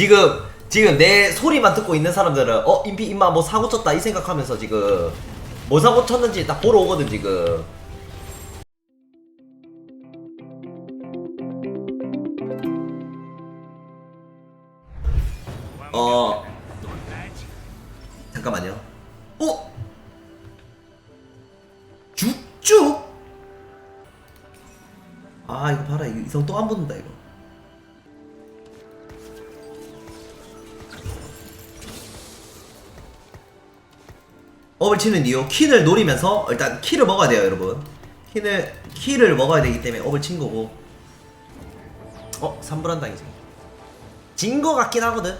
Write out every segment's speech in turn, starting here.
지금 지금 내 소리만 듣고 있는 사람들은 어 임피 임마 뭐 사고 쳤다 이 생각하면서 지금 뭐 사고 쳤는지 딱 보러 오거든 지금. 어 잠깐만요. 어? 쭉쭉 아 이거 봐라. 이성 또 안 붙는다 이거 업을 치는 이유 킨을 노리면서 일단 키를 먹어야 돼요 여러분. 킨을 키를 먹어야 되기 때문에 업을 친 거고. 어? 삼불한 당이지 진 거 같긴 하거든.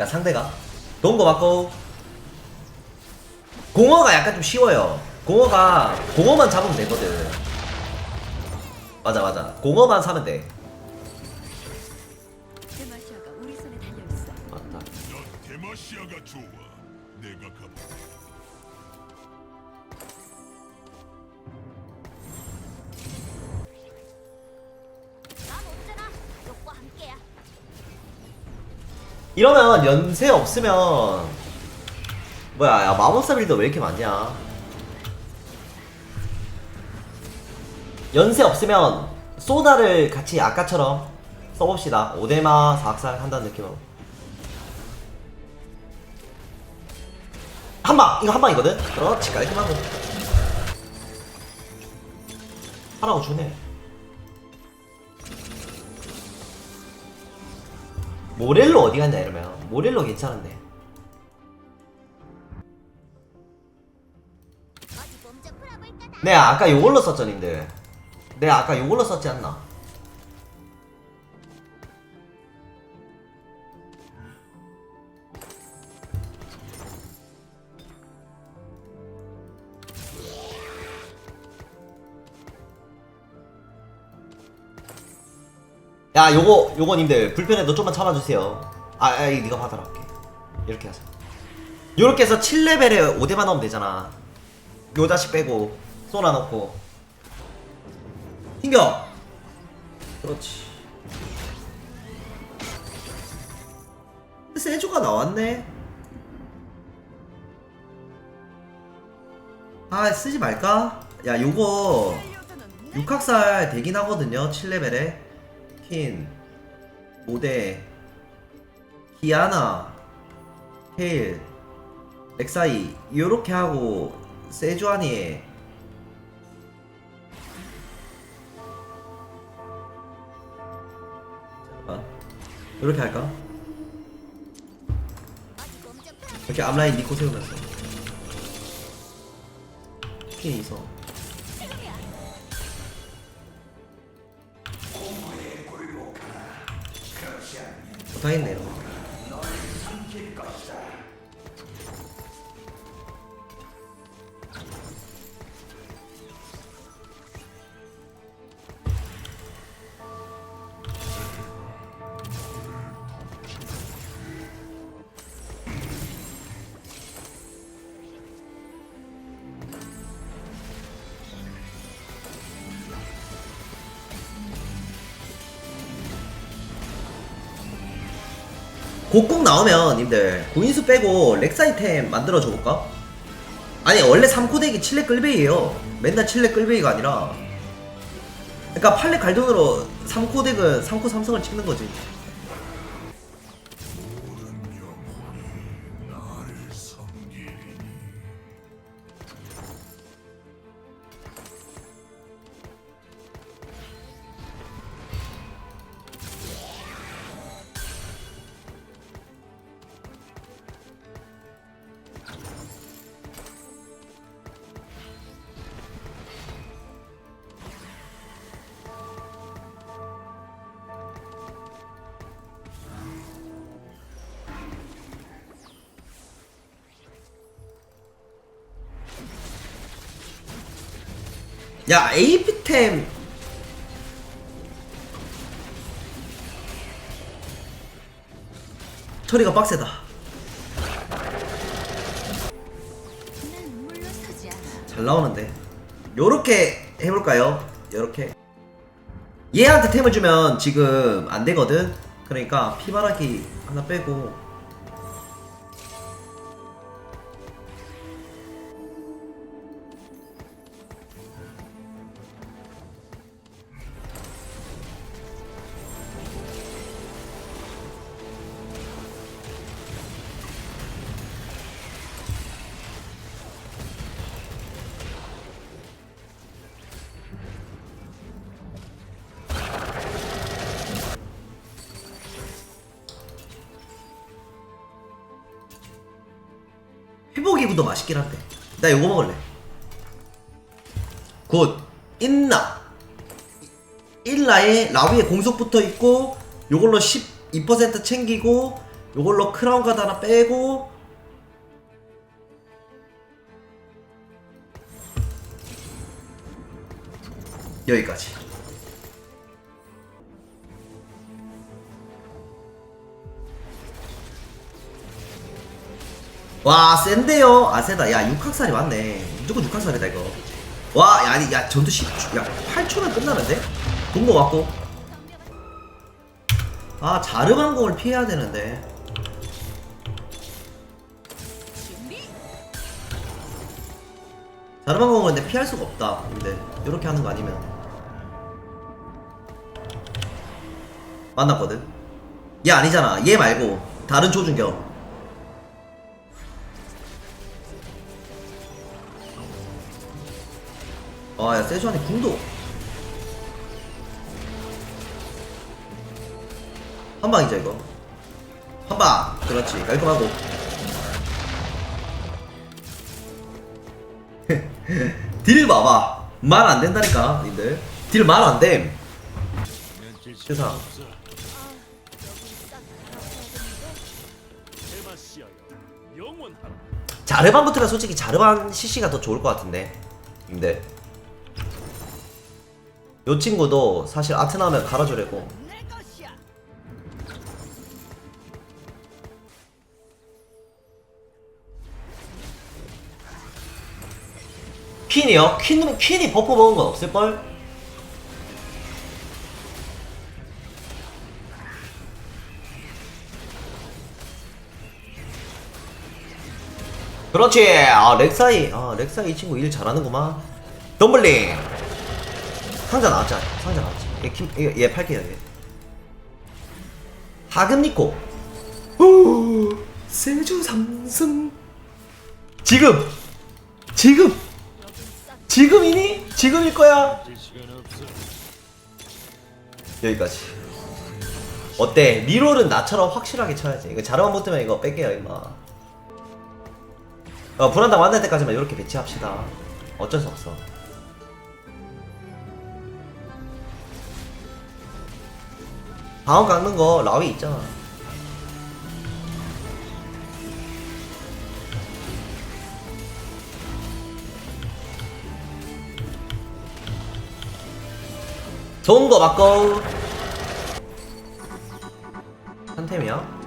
야 상대가. 동거 맞고 공어가 약간 좀 쉬워요. 공어가 공어만 잡으면 되거든 맞아 맞아 공어만 사면 돼 데마시아가 우리 손에 달려 있어. 맞다 너 데마시아가 좋아. 내가 가볼게. 난 없잖아. 너과 함께야. 이러면 연세 없으면 뭐야 야 마법사 빌더 왜 이렇게 많냐 연세 없으면 소다를 같이 아까처럼 써봅시다. 오데마 사악살 한다는 느낌으로. 한 방 이거 한 방이거든? 그렇지 깔끔하고 하라고 주네. 모렐로 어디 갔냐 이러면. 모렐로 괜찮은데. 내가 아까 요걸로 썼죠 님들 내가 아까 요걸로 썼지 않나? 야 요거 요거 님들 불편해도 좀만 참아주세요. 아, 아 이거 네가 받아라. 이렇게 하자. 요렇게 해서 7레벨에 5대만 넣으면 되잖아. 요 자식 빼고 쏘나 넣고 튕겨. 그렇지. 세주가 나왔네. 아 쓰지 말까? 야 요거 육학살 되긴 하거든요 7레벨에. 킨 모데 기아나 케일 렉사이. 요렇게 하고 세주아니 요렇게 할까? 이렇게 앞라인 니코 세우면서. 킨 이서. 다 했네요 곡곡 나오면 님들 구인수 빼고 렉사 이템 만들어 줘볼까? 아니 원래 3코 덱이 7렙 끌베이에요. 맨날 7렙 끌베이가 아니라. 그러니까 8렙 갈돈으로 3코 덱은 3코 삼성을 찍는 거지 야 AP템. 처리가 빡세다. 잘 나오는데. 요렇게 해볼까요? 요렇게. 얘한테 템을 주면 지금 안 되거든? 그러니까 피바라기 하나 빼고 이구도 맛있긴 한데. 나 요거 먹을래. 굿 인나. 일라에 라위에 공속 붙어 있고 요걸로 12% 챙기고 요걸로 크라운 가드 하나 빼고 여기까지 와 센데요? 아 세다. 야 6학살이 맞네. 무조건 6학살이다 이거. 와 야, 아니 야 전투 10초 야 8초면 끝나는데? 동거 맞고. 아 자르반공을 피해야 되는데. 자르반공은 근데 피할 수가 없다. 근데 이렇게 하는 거 아니면. 만났거든. 얘 아니잖아. 얘 말고 다른 조준경 아, 야, 세주안에 궁도. 한 방이죠, 이거. 한 방. 그렇지. 깔끔하고. 딜 봐봐. 말 안 된다니까, 님들. 딜 말 안 됨. 세상. 자르반부터가 솔직히 자르반 CC가 더 좋을 것 같은데. 근데. 요 친구도 사실 아트 나오면 갈아주려고. 퀸이요? 퀸, 퀸이 버프 먹은 건 없을걸? 그렇지! 아, 렉사이. 아, 렉사이 이 친구 일 잘하는구만. 덤블링! 상자 나왔잖아. 상자 나왔지. 얘, 킴, 얘, 얘 팔게요, 얘. 하금 니코. 오, 세주 삼승. 지금! 지금! 지금이니? 지금일 거야. 여기까지. 어때? 리롤은 나처럼 확실하게 쳐야지. 이거 자르만 붙으면 이거 뺄게요, 임마. 어, 불안당 만날 때까지만 이렇게 배치합시다. 어쩔 수 없어. 다음 깎는 거 라위 있잖아. 좋은 거 바꿔. 한 템이야?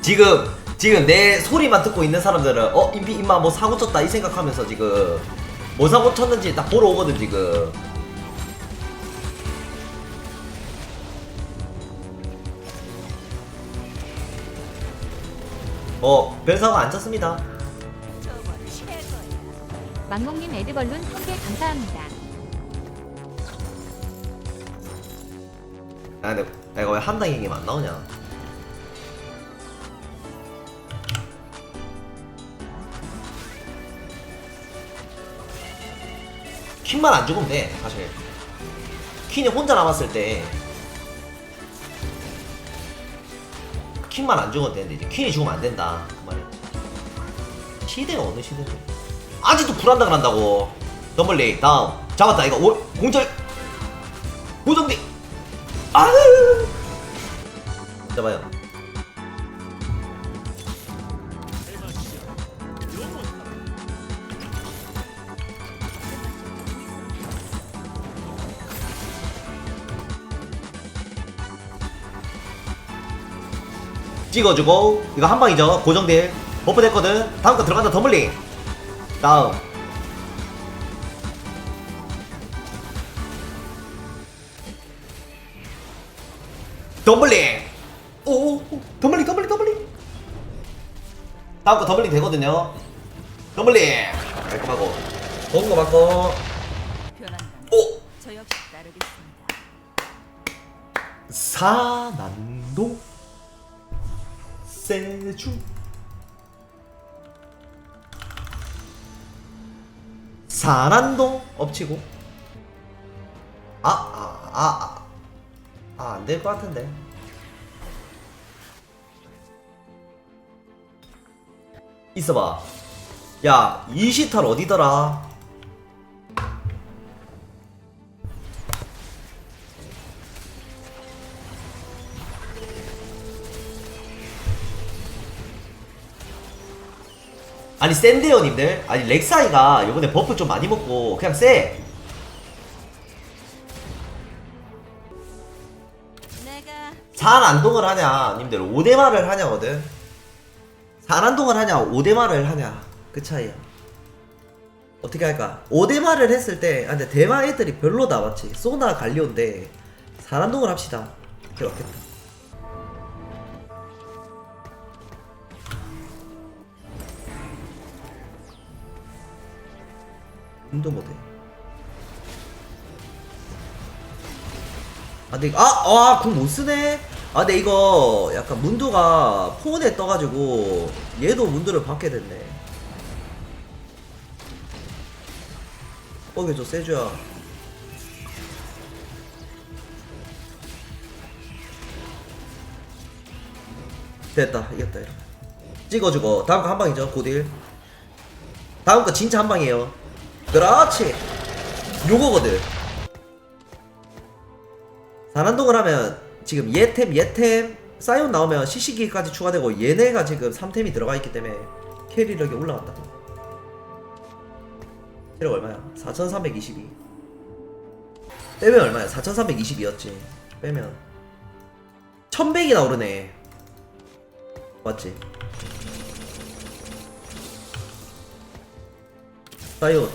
지금 지금 내 소리만 듣고 있는 사람들은 어 인피 인마 뭐 사고 쳤다 이 생각하면서 지금 뭐 사고 쳤는지 딱 보러 오거든 지금. 어 별사고 안 쳤습니다. 망공님 에드벌룬 한개 감사합니다. 아 근데 내가 왜 한당 얘기만 나오냐? 퀸만 안 죽으면 돼 사실. 퀸이 혼자 남았을 때 퀸만 안 죽으면 되는데 이제 퀸이 죽으면 안 된다 그 말이야 시대가 어느 시대인데? 아직도 불안당을 한다고. 덤블리 다음. 잡았다 이거. 오, 공절. 고정대 아유 잡아요 찍어주고 이거 한 방이죠. 고정딜. 버프 됐거든. 다음 거 들어간다 덤블링 다음. 덤블링 오 덤블링 덤블링 덤블링 다음 거 덤블링 되거든요. 덤블링 깔끔하고. 좋은 거 맞고. 오. 사난도 세주. 사난동 엎치고. 아아아 아. 아, 안 될 것 같은데. 있어봐. 야 이시탈 어디더라 아니 센데요 님들. 아니 렉사이가 요번에 버프 좀 많이 먹고 그냥 쎄. 내가 산안동을 하냐 님들. 5대마를 하냐거든. 산안동을 하냐 5대마를 하냐. 그 차이야. 어떻게 할까? 5대마를 했을 때 아, 근데 대마 애들이 별로다 맞지 소나 갈리온데 산안동을 합시다. 그게 맞겠다 운도 못해 아, 근데, 아, 아, 궁 못 쓰네? 아, 근데 이거 약간 문두가 폰에 떠가지고 얘도 문두를 받게 됐네. 뻑여줘, 세주야. 됐다, 이겼다. 이러면. 찍어주고, 다음 거 한 방이죠, 고딜. 다음 거 진짜 한 방이에요. 그렇지. 요거거든. 산란동을 하면 지금 얘템 얘템 사이온 나오면 시시기까지 추가되고 얘네가 지금 3템이 들어가 있기 때문에 캐리력이 올라간다 캐리력 얼마야? 4322 빼면 얼마야? 4322였지 빼면 1100이나 오르네 맞지? 사이온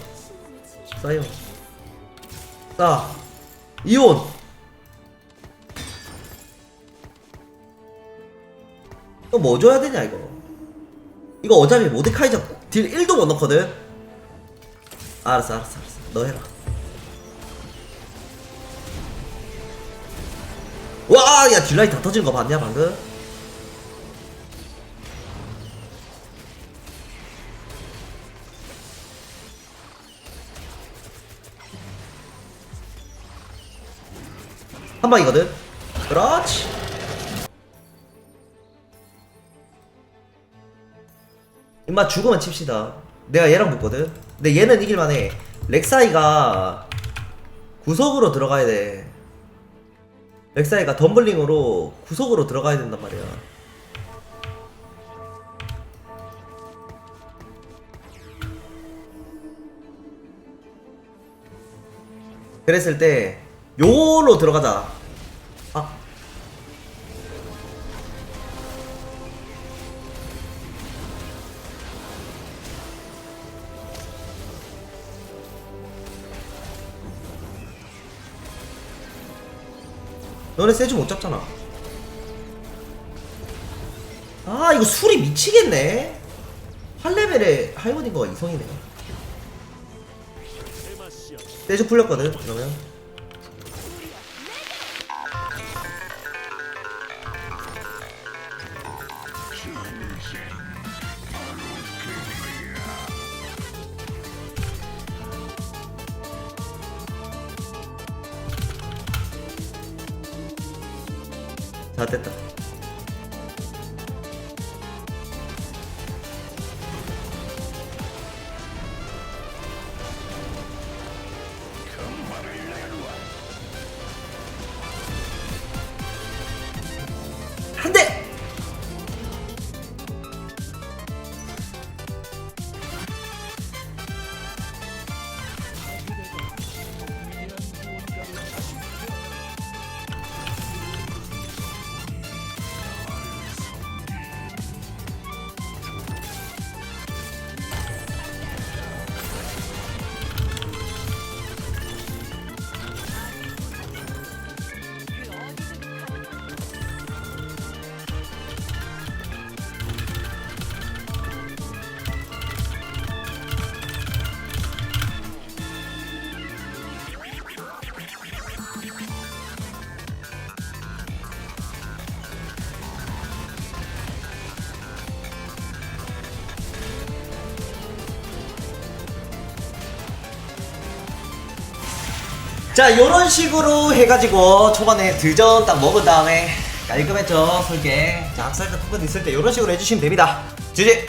사이온 싸 이온. 이거 뭐 줘야 되냐 이거? 이거 어차피 모데카이저 딜 1도 못 넣거든? 알았어 알았어 알았어. 너 해라. 와야 딜라이 다 터진 거 봤냐 방금 한 방이거든 그렇지 임마 죽으면 칩시다. 내가 얘랑 붙거든. 근데 얘는 이길만 해. 렉사이가 구석으로 들어가야 돼. 렉사이가 덤블링으로 구석으로 들어가야 된단 말이야. 그랬을 때 요로 들어가자. 너네 세주 못 잡잖아. 아 이거 술이 미치겠네. 8레벨에 할머니가 이성이네. 떼주 풀렸거든 그러면 다 됐다 자 요런 식으로 해가지고 초반에 드전 딱 먹은 다음에 깔끔했죠 설계. 자 학살자 토큰 있을 때 요런 식으로 해주시면 됩니다. 지지